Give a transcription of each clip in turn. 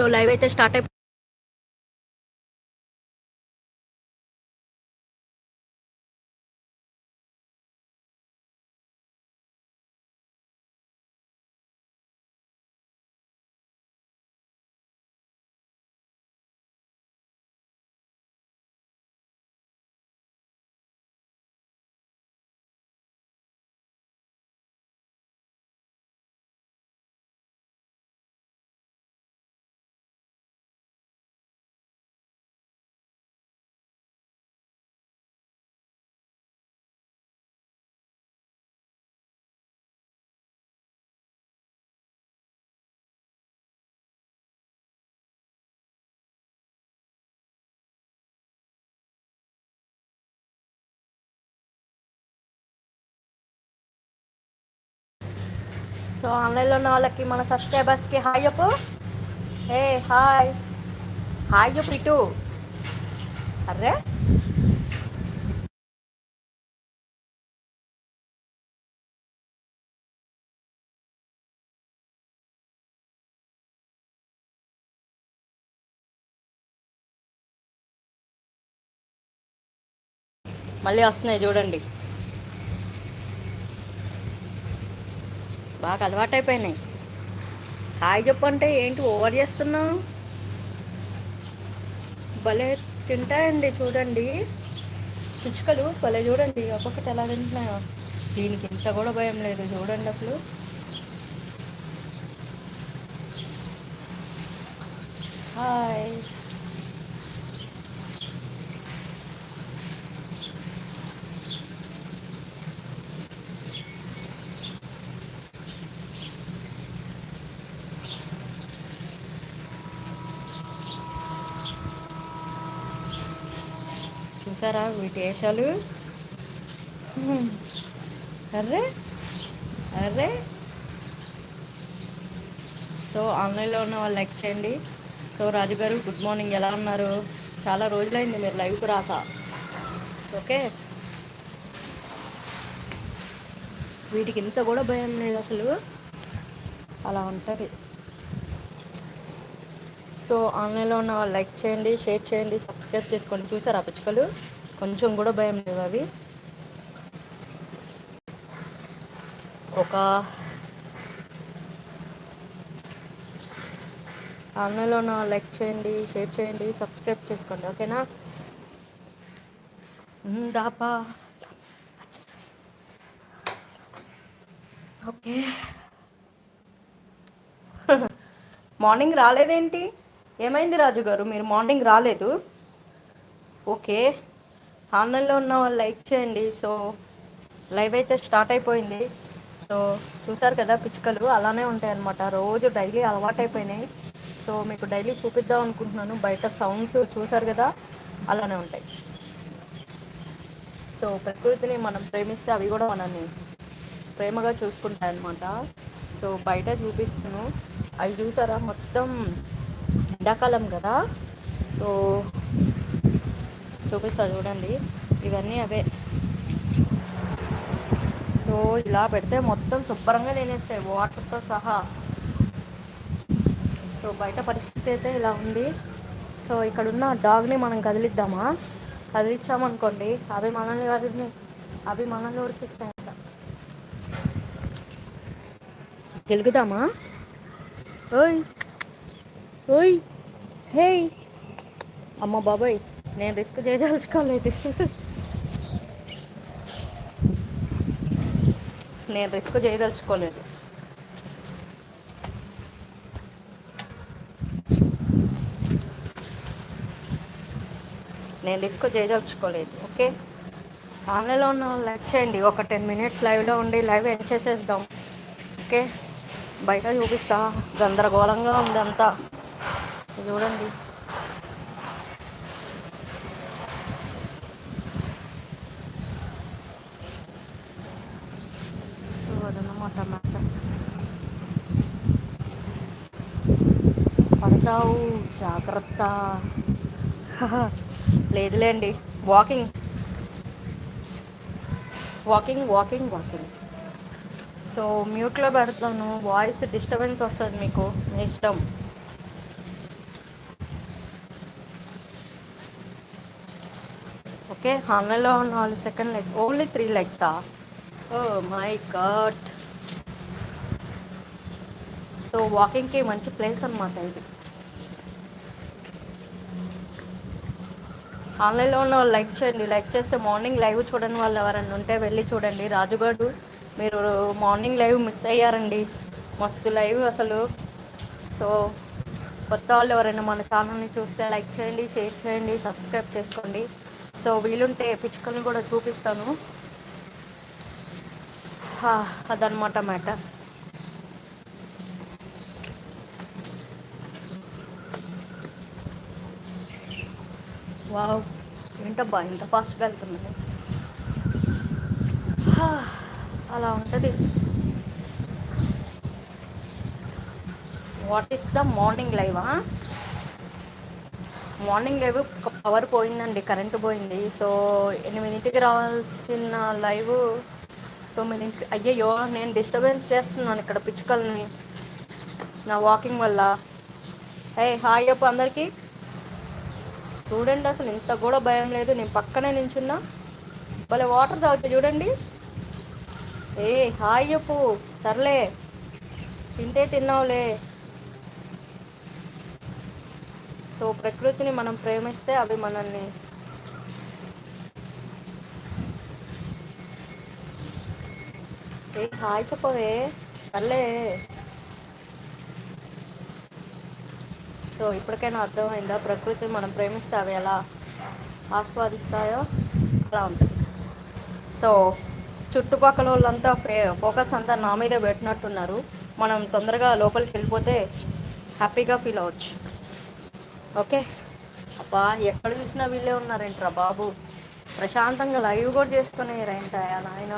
So live అయితే start అయిపో so ఆన్లైన్లో ఉన్న వాళ్ళకి మన సబ్స్క్రైబర్స్కి హాయ్ చెప్పు. Hey hi. హాయ్ చెప్పు ఇటు. అర్రే. మళ్ళీ వస్తున్నాయి చూడండి. బాగా అలవాటైపోయినాయి. హాయ్ చెప్పంటే ఏంటి ఓవర్ చేస్తున్నావు? భలే తింటాయండి చూడండి. పిచ్చుకలు భలే చూడండి ఒక్కొక్కటి ఎలా తింటున్నాయో. దీనికి ఇంత కూడా భయం లేదు చూడండి అప్పుడు హాయ్. చూసారా వీటి అర్రే అర్రే. సో ఆన్లైన్లో ఉన్న వాళ్ళు లైక్ చేయండి. సో రాజు గారు గుడ్ మార్నింగ్. ఎలా ఉన్నారు? చాలా రోజులైంది మీరు లైవ్కి రాక. ఓకే? వీటికి ఇంత కూడా భయం లేదు అసలు. అలా ఉంటుంది. సో ఆన్లైన్లో ఉన్న వాళ్ళు లైక్ చేయండి షేర్ చేయండి సబ్స్క్రైబ్ చేసుకోండి. చూసారా పిచ్చుకలు? కొంచెం కూడా భయం లేవు అవి. ఒక ఆన్లైన్లో ఉన్న వాళ్ళు లైక్ చేయండి షేర్ చేయండి సబ్స్క్రైబ్ చేసుకోండి. ఓకేనా? దాపా ఓకే. మార్నింగ్ రాలేదేంటి? ఏమైంది రాజు గారు? మీరు మార్నింగ్ రాలేదు. ఓకే. ఆన్లైన్లో ఉన్న వాళ్ళు లైక్ చేయండి. సో లైవ్ అయితే స్టార్ట్ అయిపోయింది. సో చూసారు కదా పిచ్చుకలు? అలానే ఉంటాయి అనమాట రోజు డైలీ అలవాటైపోయినాయి. సో మీకు డైలీ చూపిద్దాం అనుకుంటున్నాను. బయట సౌండ్స్ చూసారు కదా? అలానే ఉంటాయి. సో ప్రకృతిని మనం ప్రేమిస్తే అవి కూడా మనల్ని ప్రేమగా చూసుకుంటాయి అనమాట సో బయట చూపిస్తాను అవి చూసారా? మొత్తం ఎండాకాలం కదా. సో చూపిస్తా చూడండి. ఇవన్నీ అవే. సో ఇలా పెడితే మొత్తం శుభ్రంగా నేనేస్తాయి వాటర్తో సహా. సో బయట పరిస్థితి అయితే ఇలా ఉంది. సో ఇక్కడ ఉన్న డాగ్ని మనం కదిలిద్దామా? కదిలిచ్చామనుకోండి అవి మనల్ని వారిని అవి మనల్ని ఉడికిస్తాయంట గెలుగుదామా ఓయ్! ఓయ్! హే అమ్మ బాబాయ్ నేను రిస్క్ చేయదలుచుకోలేదు నేను రిస్క్ చేయదలుచుకోలేదు నేను రిస్క్ చేయదలుచుకోలేదు ఓకే? ఆన్లైన్లో ఉన్న లైక్ చేయండి. ఒక టెన్ మినిట్స్ లైవ్లో ఉండి లైవ్ ఎండ్ చేసేద్దాం ఓకే? బయట చూపిస్తా గందరగోళంగా ఉందంతా చూడండి సో పడతావు జాగ్రత్త. లేదులేండి walking. Walking walking walking. So మ్యూట్లో పెడతాను వాయిస్ డిస్టర్బెన్స్ వస్తుంది మీకు ఇష్టం. ఓకే ఆన్లైన్లో నాలుగు సెకండ్ లెగ్ ఓన్లీ త్రీ లెగ్సా? Oh my god. సో వాకింగ్కి మంచి ప్లేస్ అనమాట ఇది. ఆన్లైన్లో ఉన్న వాళ్ళు లైక్ చేయండి లైక్ చేస్తే మార్నింగ్ లైవ్ చూడని వాళ్ళు ఎవరన్నా ఉంటే వెళ్ళి చూడండి. రాజుగాడు మీరు మార్నింగ్ లైవ్ మిస్ అయ్యారండి. మస్తు లైవ్ అసలు. సో కొత్త వాళ్ళు ఎవరైనా మన ఛానల్ని చూస్తే లైక్ చేయండి షేర్ చేయండి సబ్స్క్రైబ్ చేసుకోండి. సో వీలుంటే పిచ్చుకల్ని కూడా చూపిస్తాను. హా, అదనమాట మ్యాటర్. వావ్ ఏంటబ్బా ఇంత ఫాస్ట్గా వెళ్తున్నది? అలా ఉంటుంది. వాట్ ఈస్ ద మార్నింగ్ లైవా మార్నింగ్ లైవ్ పవర్ పోయిందండి కరెంటు పోయింది. సో ఎనిమిదింటికి రావాల్సిన లైవ్ తొమ్మిదింటికి అయ్యయ్యో నేను డిస్టర్బెన్స్ చేస్తున్నాను ఇక్కడ పిచ్చుకల్ని నా వాకింగ్ వల్ల. ఏ హాయ్ చెప్పు అందరికీ. చూడండి అసలు ఇంత కూడా భయం లేదు. నేను పక్కనే నించున్నా. భలే వాటర్ తాగుతా చూడండి. ఏ హాయ్ అప్పు సర్లే తింటే తిన్నావులే. సో ప్రకృతిని మనం ప్రేమిస్తే అవి మనల్ని హాయ్ చెప్పవే. సర్లే. సో ఇప్పటికైనా అర్థమైందా? ప్రకృతిని మనం ప్రేమిస్తే అవి ఎలా ఆస్వాదిస్తాయో? అలా ఉంటుంది సో చుట్టుపక్కల వాళ్ళంతా ఫోకస్ అంతా నా మీదే పెట్టినట్టున్నారు. మనం తొందరగా లోపలికి వెళ్ళిపోతే హ్యాపీగా ఫీల్ అవ్వచ్చు. ఓకే. అబ్బా ఎక్కడ చూసినా వీళ్ళే ఉన్నారేంట్రా బాబు? ప్రశాంతంగా లైవ్ కూడా చేసుకునేరేంటా నాయన.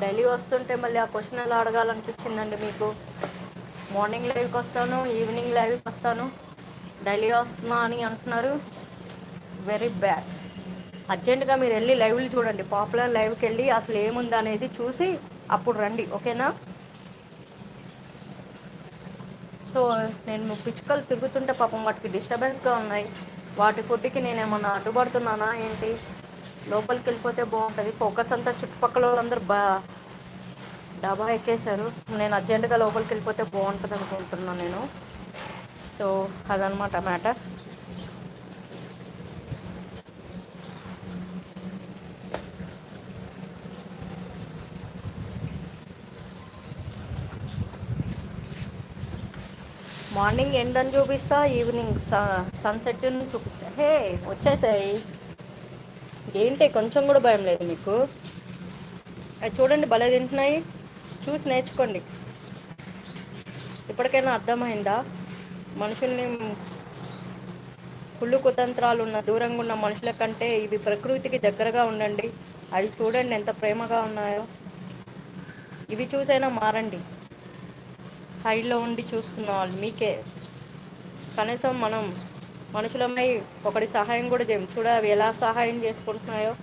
డైలీ వస్తుంటే మళ్ళీ ఆ క్వశ్చన్ ఎలా అడగాలనిపించిందండి మీకు? మార్నింగ్ లైవ్కి వస్తాను ఈవినింగ్ లైవ్కి వస్తాను. డైలీ వస్తున్నా అని అంటున్నారు. Very bad. అర్జెంటుగా మీరు వెళ్ళి లైవ్లు చూడండి. పాపులర్ లైవ్కి వెళ్ళి అసలు ఏముంది అనేది చూసి అప్పుడు రండి ఓకేనా? సో నేను పిచ్చుకలు తిరుగుతుంటే పాపం వాటికి డిస్టర్బెన్స్గా ఉన్నాయి. వాటి ఫుడ్కి నేను ఏమన్నా అడ్డుపడుతున్నానా ఏంటి? లోపలికి వెళ్ళిపోతే బాగుంటుంది. ఫోకస్ అంతా చుట్టుపక్కల వాళ్ళందరూ బా డాబా ఎక్కేశారు. నేను అర్జెంటుగా లోపలికి వెళ్ళిపోతే బాగుంటుంది అనుకుంటున్నాను నేను. సో అదనమాట మ్యాటర్. మార్నింగ్ ఎండ్ అని చూపిస్తా ఈవినింగ్ సన్సెట్ చూపిస్తా. హే వచ్చేసాయి. ఏంటి కొంచెం కూడా భయం లేదు మీకు? అవి చూడండి భలే తింటున్నాయి. చూసి నేర్చుకోండి. ఇప్పటికైనా అర్థమైందా? మనుషుల్ని కుళ్ళు కుతంత్రాలు ఉన్న దూరంగా ఉన్న మనుషుల కంటే ఇవి ప్రకృతికి దగ్గరగా ఉండండి. అవి చూడండి ఎంత ప్రేమగా ఉన్నాయో. ఇవి చూసైనా మారండి. హైలో ఉండి చూస్తున్న వాళ్ళు మీకే. కనీసం మనం మనుషులమై ఒకటి సహాయం కూడా చేయం. చూడ అవి ఎలా సహాయం చేసుకుంటున్నాయో.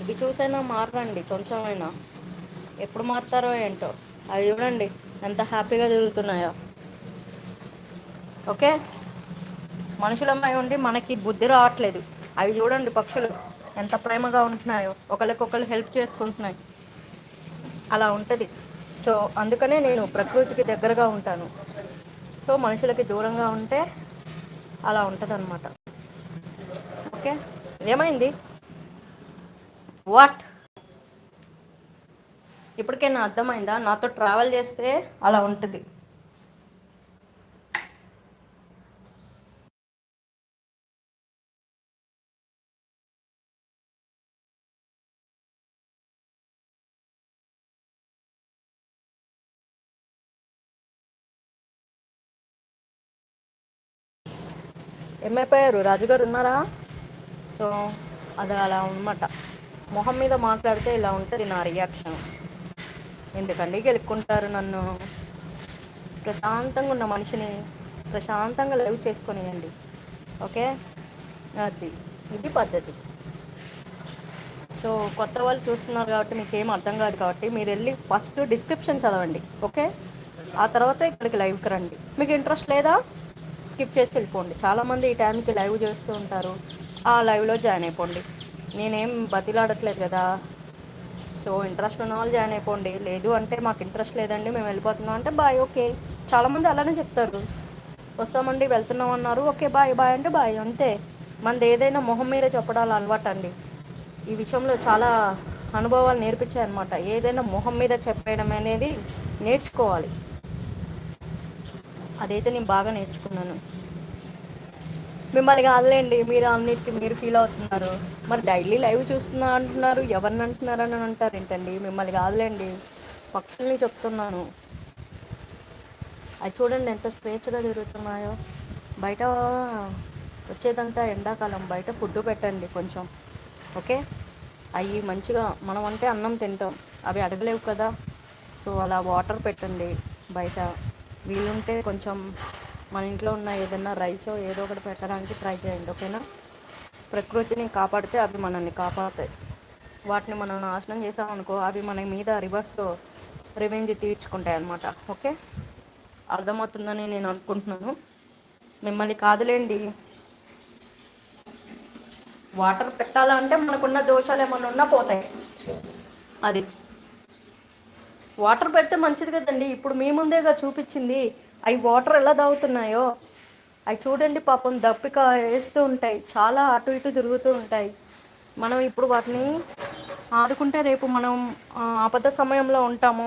ఇవి చూసైనా మారండి కొంచెమైనా. ఎప్పుడు మారుతారో ఏంటో. అవి చూడండి ఎంత హ్యాపీగా తిరుగుతున్నాయో ఓకే? మనుషులమై ఉండి మనకి బుద్ధి రావట్లేదు. అవి చూడండి పక్షులు ఎంత ప్రేమగా ఉంటున్నాయో. ఒకరికొకరు హెల్ప్ చేసుకుంటున్నాయి. అలా ఉంటుంది. సో అందుకనే నేను ప్రకృతికి దగ్గరగా ఉంటాను. సో మనుషులకి దూరంగా ఉంటే అలా ఉంటుంది అనమాట ఓకే? ఏమైంది? వాట్ ఇప్పటికైనా అర్థమైందా? నాతో ట్రావెల్ చేస్తే అలా ఉంటుంది. ఏమైపోయారు? రాజుగారు ఉన్నారా? సో అది అలా అనమాట మొహం మీద మాట్లాడితే ఇలా ఉంటుంది నా రియాక్షన్. ఎందుకండి గెలుక్కుంటారు నన్ను? ప్రశాంతంగా ఉన్న మనిషిని ప్రశాంతంగా లైవ్ చేసుకొనియండి. ఓకే? అది ఇది పద్ధతి. సో కొత్త వాళ్ళు చూస్తున్నారు కాబట్టి మీకు ఏం అర్థం కాదు కాబట్టి మీరు వెళ్ళి ఫస్ట్ డిస్క్రిప్షన్ చదవండి. ఓకే? ఆ తర్వాత ఇక్కడికి లైవ్కి రండి. మీకు ఇంట్రెస్ట్ లేదా? స్కిప్ చేసి వెళ్ళిపోండి. చాలామంది ఈ టైంకి లైవ్ చేస్తూ ఉంటారు. ఆ లైవ్లో జాయిన్ అయిపోండి. నేనేం బతిలాడట్లేదు కదా. సో ఇంట్రెస్ట్ ఉన్న వాళ్ళు జాయిన్ అయిపోండి. లేదు అంటే మాకు ఇంట్రెస్ట్ లేదండి మేము వెళ్ళిపోతున్నాం అంటే బాయ్ ఓకే చాలామంది అలానే చెప్తారు. వస్తామండి వెళ్తున్నాం అన్నారు ఓకే బాయ్ బాయ్ అంటే బాయ్ అంతే. మనది ఏదైనా మొహం మీదే చెప్పడాలి అలవాటు అండి ఈ విషయంలో చాలా అనుభవాలు నేర్పించాయి అనమాట ఏదైనా మొహం మీద చెప్పేయడం అనేది నేర్చుకోవాలి. అదైతే నేను బాగా నేర్చుకున్నాను. మిమ్మల్ని కాదులేండి మీరు అన్నిటికీ మీరు ఫీల్ అవుతున్నారు. మరి డైలీ లైవ్ చూస్తున్నా అంటున్నారు ఎవరిని అంటున్నారు అని అంటారు ఏంటండి? మిమ్మల్ని కాదులేండి పక్షుల్ని చెప్తున్నాను. అవి చూడండి ఎంత స్వేచ్ఛగా తిరుగుతున్నాయో. బయట వచ్చేదంతా ఎండాకాలం బయట ఫుడ్ పెట్టండి కొంచెం ఓకే? అవి మంచిగా మనం అంటే అన్నం తింటాం అవి అడగలేవు కదా. సో అలా వాటర్ పెట్టండి బయట. వీలుంటే కొంచెం మన ఇంట్లో ఉన్న ఏదైనా రైస్ ఏదో ఒకటి పెట్టడానికి ట్రై చేయండి ఓకేనా? ప్రకృతిని కాపాడితే అవి మనల్ని కాపాడుతాయి. వాటిని మనం నాశనం చేసామనుకో అవి మన మీద రివర్స్లో రివెంజ్ తీర్చుకుంటాయి అన్నమాట ఓకే? అర్థమవుతుందని నేను అనుకుంటున్నాను. మిమ్మల్ని కాదులేండి. వాటర్ పెట్టాలంటే మనకున్న దోషాలు ఏమైనా ఉన్నా పోతాయి. అది వాటర్ పెడితే మంచిది కదండి. ఇప్పుడు మీ ముందేగా చూపించింది. అవి వాటర్ ఎలా తాగుతున్నాయో. అవి చూడండి పాపం దప్పిక వేస్తూ ఉంటాయి. చాలా అటు ఇటు తిరుగుతూ ఉంటాయి. మనం ఇప్పుడు వాటిని ఆదుకుంటే రేపు మనం అబద్ధ సమయంలో ఉంటాము.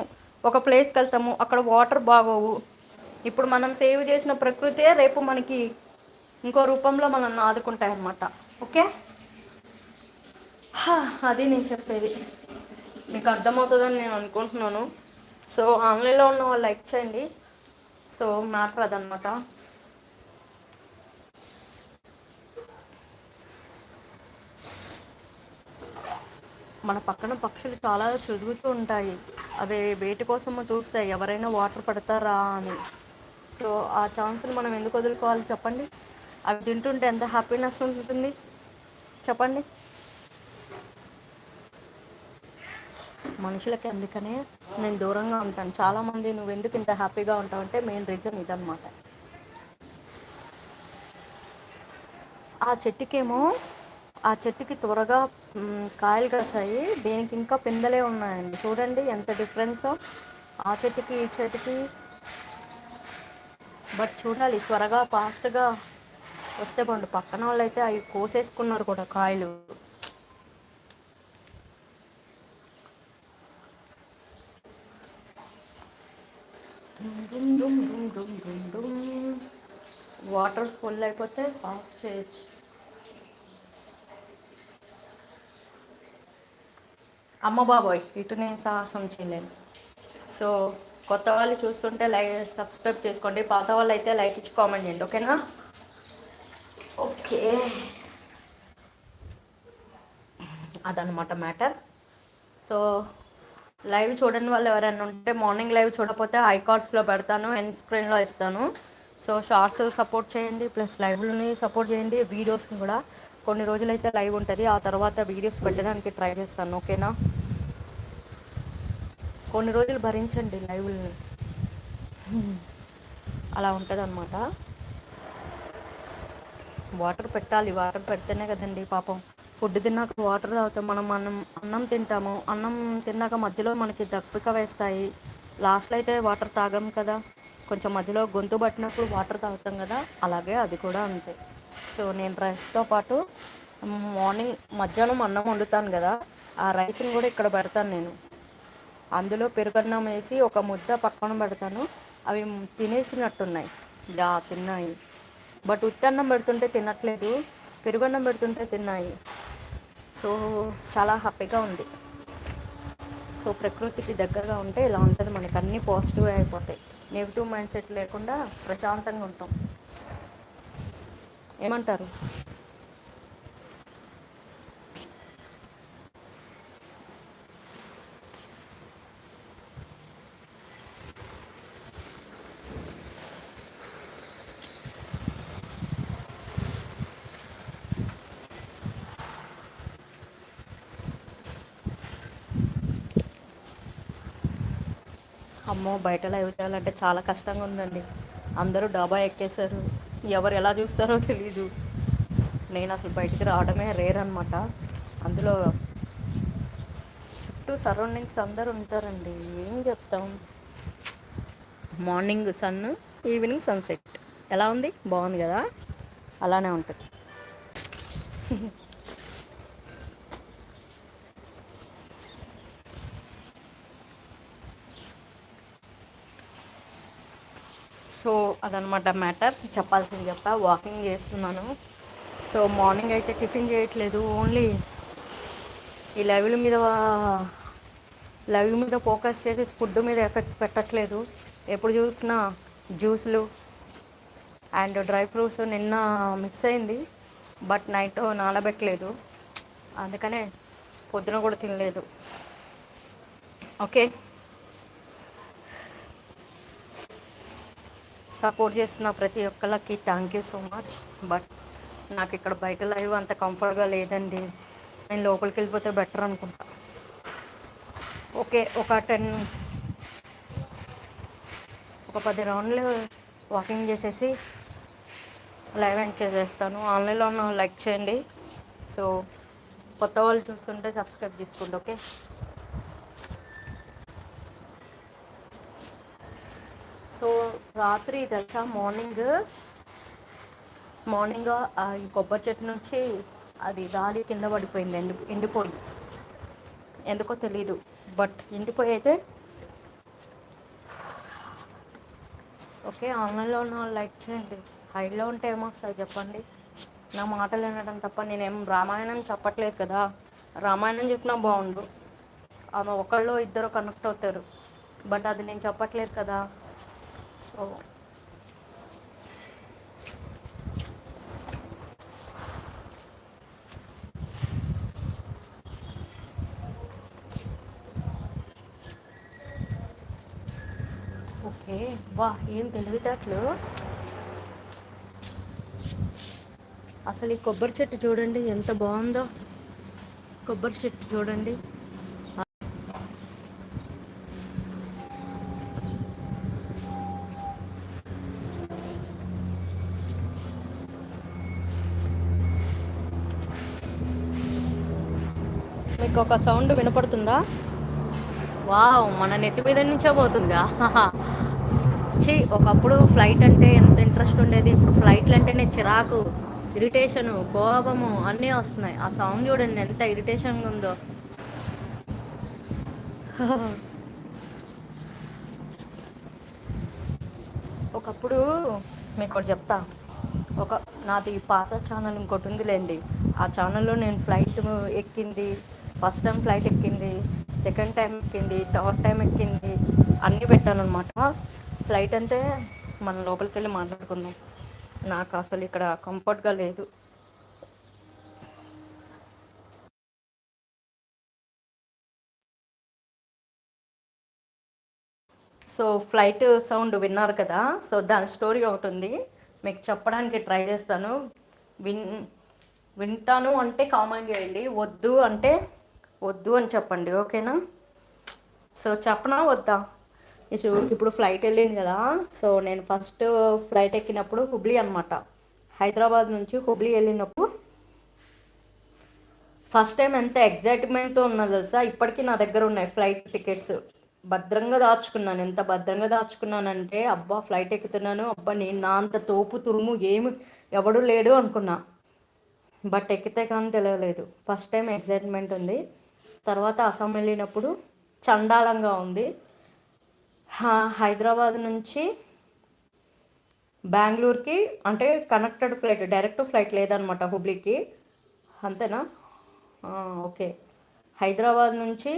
ఒక ప్లేస్కి వెళ్తాము. అక్కడ వాటర్ బాగోవు. ఇప్పుడు మనం సేవ్ చేసిన ప్రకృతే రేపు మనకి ఇంకో రూపంలో మనల్ని ఆదుకుంటాయి అన్నమాట ఓకే అది నేను చెప్పేది. మీకు అర్థమవుతుందని నేను అనుకుంటున్నాను. సో ఆన్లైన్లో ఉన్న వాళ్ళు లైక్ చేయండి. సో మ్యాటర్ అదనమాట మన పక్కన పక్షులు చాలా చదువుతూ ఉంటాయి. అవి వేటి కోసమో చూస్తాయి ఎవరైనా వాటర్ పడతారా అని. సో ఆ ఛాన్స్ని మనం ఎందుకు వదులుకోవాలి చెప్పండి? అవి తింటుంటే ఎంత హ్యాపీనెస్ ఉంటుంది? చెప్పండి. మనుషులకి అందుకనే నేను దూరంగా ఉంటాను. చాలామంది నువ్వు ఎందుకు ఇంత హ్యాపీగా ఉంటావు అంటే మెయిన్ రీజన్ ఇదనమాట ఆ చెట్టుకేమో ఆ చెట్టుకి త్వరగా కాయలు కాచాయి. దీనికి ఇంకా పిందలే ఉన్నాయండి. చూడండి ఎంత డిఫరెన్సో ఆ చెట్టుకి ఈ చెట్టుకి. బట్ చూడాలి త్వరగా ఫాస్ట్గా వస్తే బాగుండు. పక్కన వాళ్ళు అయితే అవి కోసేసుకున్నారు కూడా కాయలు. వాటర్ ఫుల్ అయిపోతే ఆఫ్ చేయొచ్చు. అమ్మ బాబోయ్ ఇటు నేను సాహసం చేయలేను. సో కొత్త వాళ్ళు చూస్తుంటే లైక్ సబ్స్క్రైబ్ చేసుకోండి. పాత వాళ్ళు అయితే లైక్ ఇచ్చి కామెంట్ చేయండి ఓకేనా? ఓకే. అదనమాట మ్యాటర్. సో లైవ్ చూడని వాళ్ళు ఎవరైనా ఉంటే మార్నింగ్ లైవ్ చూడకపోతే ఐ కార్డ్స్లో పెడతాను ఎండ్ స్క్రీన్లో ఇస్తాను. సో షార్ట్స్ సపోర్ట్ చేయండి ప్లస్ లైవ్ని సపోర్ట్ చేయండి వీడియోస్ని కూడా. కొన్ని రోజులైతే లైవ్ ఉంటుంది ఆ తర్వాత వీడియోస్ పెట్టడానికి ట్రై చేస్తాను ఓకేనా? కొన్ని రోజులు భరించండి లైవ్ని అలా ఉంటుంది అనమాట వాటర్ పెట్టాలి వాటర్ పెడితేనే కదండి పాపం. ఫుడ్ తిన్నాక వాటర్ తాగుతాం. మనం అన్నం అన్నం తింటాము. అన్నం తిన్నాక మధ్యలో మనకి దప్పిక వేస్తాయి. లాస్ట్లో అయితే వాటర్ తాగాం కదా. కొంచెం మధ్యలో గొంతు పట్టినప్పుడు వాటర్ తాగుతాం కదా. అలాగే అది కూడా అంతే. సో నేను రైస్తో పాటు మార్నింగ్ మధ్యాహ్నం అన్నం వండుతాను కదా. ఆ రైస్ని కూడా ఇక్కడ పెడతాను నేను. అందులో పెరుగన్నం వేసి ఒక ముద్ద పక్కన పెడతాను. అవి తినేసినట్టున్నాయి. యా తిన్నాయి. బట్ ఉత్తన్నం పెడుతుంటే తినట్లేదు. పెరుగన్నం పెడుతుంటే తిన్నాయి. సో చాలా హ్యాపీగా ఉంది. సో ప్రకృతికి దగ్గరగా ఉంటే ఇలా ఉంటుంది. మనకి అన్నీ పాజిటివ్ అయిపోతాయి. నెగిటివ్ మైండ్ సెట్ లేకుండా ప్రశాంతంగా ఉంటాం. ఏమంటారు? బయట లైవ్ చేయాలంటే చాలా కష్టంగా ఉందండి. అందరూ డాబా ఎక్కేశారు. ఎవరు ఎలా చూస్తారో తెలీదు. నేను అసలు బయటికి రావడమే రేర్ అనమాట అందులో చుట్టూ సరౌండింగ్స్ అందరు ఉంటారండి. ఏం చెప్తాం? Morning sun evening sunset. ఎలా ఉంది? బాగుంది కదా? అలానే ఉంటుంది సో అదనమాట మ్యాటర్. చెప్పాల్సింది చెప్పా. వాకింగ్ చేస్తున్నాను. సో మార్నింగ్ అయితే టిఫిన్ చేయట్లేదు. ఓన్లీ ఈ లైవ్ల మీద లైవ్ మీద ఫోకస్ చేసి ఫుడ్ మీద ఎఫెక్ట్ పెట్టట్లేదు. ఎప్పుడు చూసినా జ్యూస్లు అండ్ డ్రై ఫ్రూట్స్ నిన్న మిస్ అయింది. బట్ నైట్ నానబెట్టలేదు. అందుకనే పొద్దున కూడా తినలేదు. ఓకే సపోర్ట్ చేస్తున్న ప్రతి ఒక్కళ్ళకి thank you so much but నాకు ఇక్కడ బయట లైవ్ అంత కంఫర్ట్గా లేదండి. నేను లోపలికి వెళ్ళిపోతే బెటర్ అనుకుంటా. ఓకే ఒక టెన్ ఒక పది రౌండ్లు వాకింగ్ చేసేసి లైవ్ ఎండ్ చేసేస్తాను. ఆన్లైన్లో ఉన్న లైక్ చేయండి. సో కొత్త వాళ్ళు చూస్తుంటే సబ్స్క్రైబ్ చేసుకోండి ఓకే సో రాత్రి తెలుసా మార్నింగ్. మార్నింగ్ ఈ కొబ్బరి చెట్టు నుంచి అది దాలి కింద పడిపోయింది ఎండి ఎండిపోయి. ఎందుకో తెలీదు బట్ ఎండిపోయి అయితే ఓకే ఆన్లైన్లో ఉన్న వాళ్ళు లైక్ చేయండి. హైలో ఉంటే ఏమొస్తుంది చెప్పండి. నా మాటలు వినడం తప్ప నేనేం రామాయణం చెప్పట్లేదు కదా. రామాయణం చెప్పినా బాగుండు. ఆమె ఒకళ్ళు ఇద్దరు కనెక్ట్ అవుతారు. బట్ అది నేను చెప్పట్లేదు కదా. సో ఓకే వా ఏం తెలివితేటలు? అసలు ఈ కొబ్బరి చెట్టు చూడండి ఎంత బాగుందో. కొబ్బరి చెట్టు చూడండి. మీకు ఒక సౌండ్ వినపడుతుందా? వావ్ మన నెత్తి మీద నుంచే పోతుందా చి ఒకప్పుడు ఫ్లైట్ అంటే ఎంత ఇంట్రెస్ట్ ఉండేది? ఇప్పుడు ఫ్లైట్లు అంటేనే చిరాకు ఇరిటేషను కోపము అన్నీ వస్తున్నాయి. ఆ సౌండ్ చూడండి ఎంత ఇరిటేషన్గా ఉందో. ఒకప్పుడు మీకు ఒకటి చెప్తా. ఒక నాది పాత ఛానల్ ఇంకోటి ఉందిలేండి. ఆ ఛానల్లో నేను ఫ్లైట్ ఎక్కింది ఫస్ట్ టైం ఫ్లైట్ ఎక్కింది సెకండ్ టైం ఎక్కింది థర్డ్ టైం ఎక్కింది అన్నీ పెట్టాను అనమాట ఫ్లైట్ అంటే మనం లోపలికి వెళ్ళి మాట్లాడుకుందాం. నాకు అసలు ఇక్కడ కంఫర్ట్గా లేదు. సో ఫ్లైట్ సౌండ్ విన్నారు కదా సో దాని స్టోరీ ఒకటి ఉంది. మీకు చెప్పడానికి ట్రై చేస్తాను. విన్ వింటాను అంటే కామెంట్ చేయండి వద్దు అంటే వద్దు అని చెప్పండి ఓకేనా? సో చెప్పనా వద్దా? ఇప్పుడు ఫ్లైట్ వెళ్ళింది కదా సో నేను ఫస్ట్ ఫ్లైట్ ఎక్కినప్పుడు హుబ్లీ అనమాట హైదరాబాద్ నుంచి హుబ్లీ వెళ్ళినప్పుడు ఫస్ట్ టైం ఎంత ఎగ్జైట్మెంట్ ఉన్నది తెలుసా? ఇప్పటికీ నా దగ్గర ఉన్నాయి ఫ్లైట్ టికెట్స్. భద్రంగా దాచుకున్నాను. ఎంత భద్రంగా దాచుకున్నానంటే అబ్బా ఫ్లైట్ ఎక్కుతున్నాను. అబ్బా నేను నా అంత తోపు తురుము ఏమి ఎవడు లేడు అనుకున్నా. బట్ ఎక్కితే కానీ తెలియలేదు. ఫస్ట్ టైం ఎగ్జైట్మెంట్ ఉంది. తర్వాత అస్సాం వెళ్ళినప్పుడు చండాలంగా ఉంది. హైదరాబాద్ నుంచి బెంగళూరుకి అంటే కనెక్టెడ్ ఫ్లైట్ డైరెక్ట్ ఫ్లైట్ లేదనమాట హుబ్లీకి. అంతేనా? ఓకే. హైదరాబాద్ నుంచి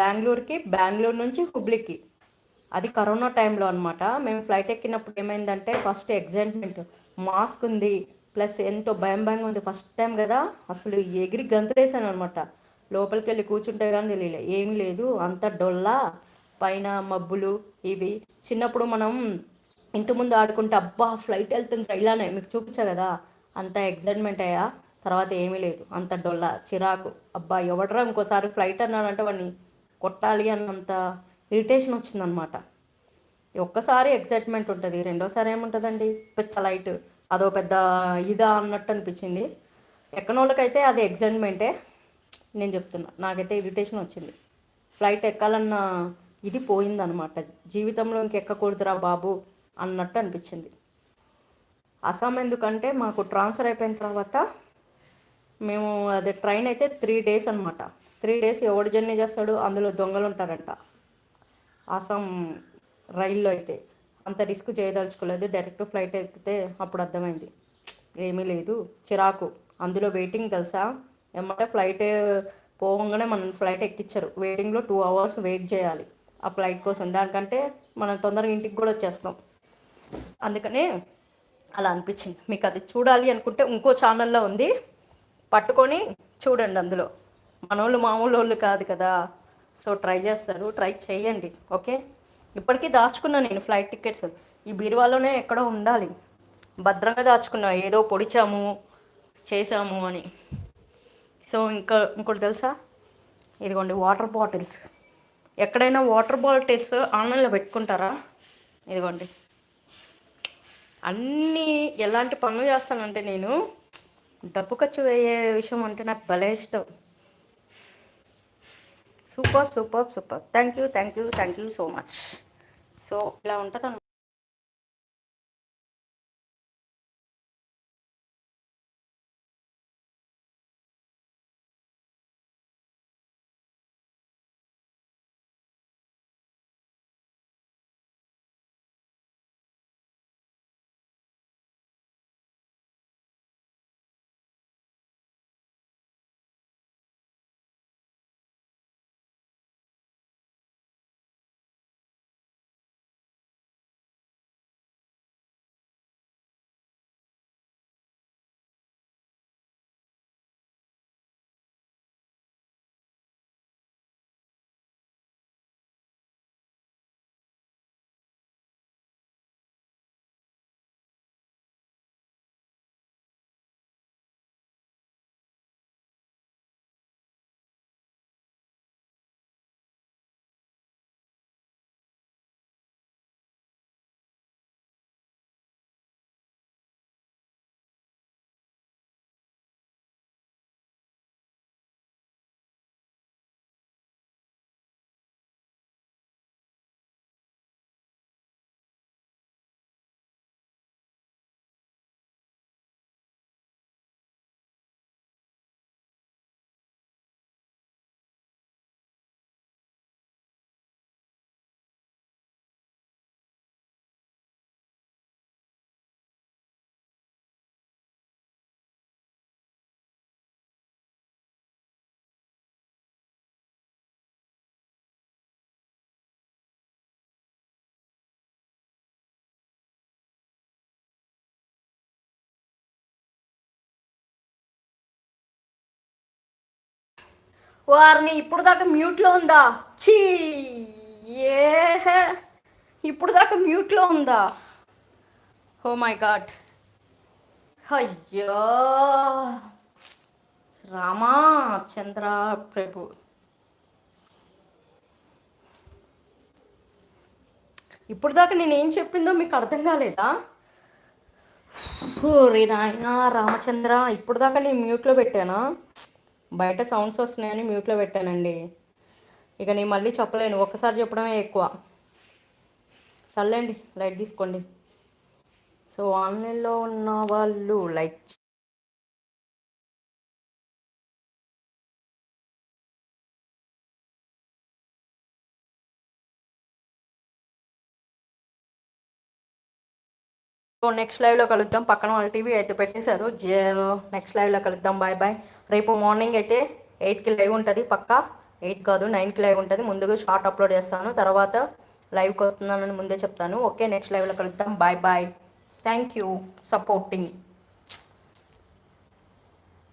బెంగళూరుకి బెంగళూరు నుంచి హుబ్లీకి. అది కరోనా టైంలో అనమాట మేము ఫ్లైట్ ఎక్కినప్పుడు ఏమైందంటే ఫస్ట్ ఎగ్జైట్మెంట్ మాస్క్ ఉంది. ప్లస్ ఎంతో భయం భయంగా ఉంది ఫస్ట్ టైం కదా. అసలు ఎగిరి గంతులేసాను అనమాట. లోపలికి వెళ్ళి కూర్చుంటే కానీ తెలియలే. ఏమీ లేదు. అంత డొల్లా పైన మబ్బులు ఇవి. చిన్నప్పుడు మనం ఇంటి ముందు ఆడుకుంటే అబ్బా ఫ్లైట్ వెళ్తుంది ఇలానే. మీకు చూపించా కదా. అంత ఎగ్జైట్మెంట్ అయ్యా. తర్వాత ఏమీ లేదు. అంత డొల్ల చిరాకు. అబ్బా ఎవడరా ఇంకోసారి ఫ్లైట్ అన్నాడంటే వాడిని కొట్టాలి అన్నంత ఇరిటేషన్ వచ్చిందనమాట. ఒక్కసారి ఎక్సైట్మెంట్ ఉంటుంది. రెండోసారి ఏముంటుందండి? పిచ్చ లైట్. అదో పెద్ద ఇదా అన్నట్టు అనిపించింది. ఎక్కనోళ్ళకైతే అది ఎగ్జైట్మెంటే నేను చెప్తున్నా. నాకైతే ఇరిటేషన్ వచ్చింది. ఫ్లైట్ ఎక్కాలన్న ఇది పోయిందనమాట జీవితంలో ఇంకెక్కకూడదురా బాబు అన్నట్టు అనిపించింది. అస్సాం ఎందుకంటే మాకు ట్రాన్స్ఫర్ అయిపోయిన తర్వాత మేము అదే ట్రైన్ అయితే త్రీ డేస్ అనమాట త్రీ డేస్ ఎవడు జర్నీ చేస్తాడు? అందులో దొంగలు ఉంటారంట. అస్సాం రైల్లో అయితే. అంత రిస్క్ చేయదలుచుకోలేదు. డైరెక్ట్ ఫ్లైట్ ఎక్కితే అప్పుడు అర్థమైంది. ఏమీ లేదు. చిరాకు. అందులో వెయిటింగ్ తెలుసా? ఏమంటే ఫ్లైట్ పోగానే మనం ఫ్లైట్ ఎక్కించరు. వెయిటింగ్లో టూ అవర్స్ వెయిట్ చేయాలి. ఆ ఫ్లైట్ కోసం. దానికంటే మనం తొందరగా ఇంటికి కూడా వచ్చేస్తాం. అందుకనే అలా అనిపించింది. మీకు అది చూడాలి అనుకుంటే ఇంకో ఛానల్లో ఉంది. పట్టుకొని చూడండి అందులో. మనోళ్ళు మామూలు వాళ్ళు కాదు కదా. సో ట్రై చేస్తారు. ట్రై చేయండి. ఓకే? ఇప్పటికీ దాచుకున్నా నేను ఫ్లైట్ టికెట్స్. ఈ బీరువాలోనే ఎక్కడో ఉండాలి. భద్రంగా దాచుకున్నా ఏదో పొడిచాము చేసాము అని. సో ఇంకా ఇంకోటి తెలుసా? ఇదిగోండి వాటర్ బాటిల్స్. ఎక్కడైనా వాటర్ బాటిల్స్ ఆన్లైన్లో పెట్టుకుంటారా? ఇదిగోండి. అన్నీ ఎలాంటి పనులు చేస్తానంటే నేను డబ్బు ఖర్చు అయ్యే విషయం అంటే నాకు భలే ఇష్టం. Super super super. Thank you thank you thank you so much so ఇలా ఉంటుంది వారిని ఇప్పుడు దాకా మ్యూట్లో ఉందా? చీ! ఏ ఇప్పుడు దాకా మ్యూట్లో ఉందా? Oh my God. అయ్యో! రామా చంద్ర ప్రభు. ఇప్పుడు దాకా నేను ఏం చెప్పిందో మీకు అర్థం కాలేదా? రే నాయన రామచంద్ర ఇప్పుడు దాకా నేను మ్యూట్లో పెట్టానా? బయట సౌండ్స్ వస్తున్నాయని మ్యూట్లో పెట్టానండి. ఇక నేను మళ్ళీ చెప్పలేను ఒక్కసారి చెప్పడమే ఎక్కువ. సర్లేండి లైట్ తీసుకోండి. సో ఆన్లైన్లో ఉన్న వాళ్ళు లైక్ సో నెక్స్ట్ లైవ్లో కలుద్దాం. పక్కన వాళ్ళ టీవీ అయితే పెట్టేశారు. నెక్స్ట్ లైవ్లో కలుద్దాం. బాయ్ బాయ్ రేపు మార్నింగ్ అయితే ఎయిట్కి లైవ్ ఉంటుంది పక్క. ఎయిట్ కాదు నైన్కి లైవ్ ఉంటుంది. ముందుగా షార్ట్ అప్లోడ్ చేస్తాను. తర్వాత లైవ్కి వస్తున్నానని ముందే చెప్తాను. ఓకే నెక్స్ట్ లైవ్లో కలుద్దాం. Bye bye thank you supporting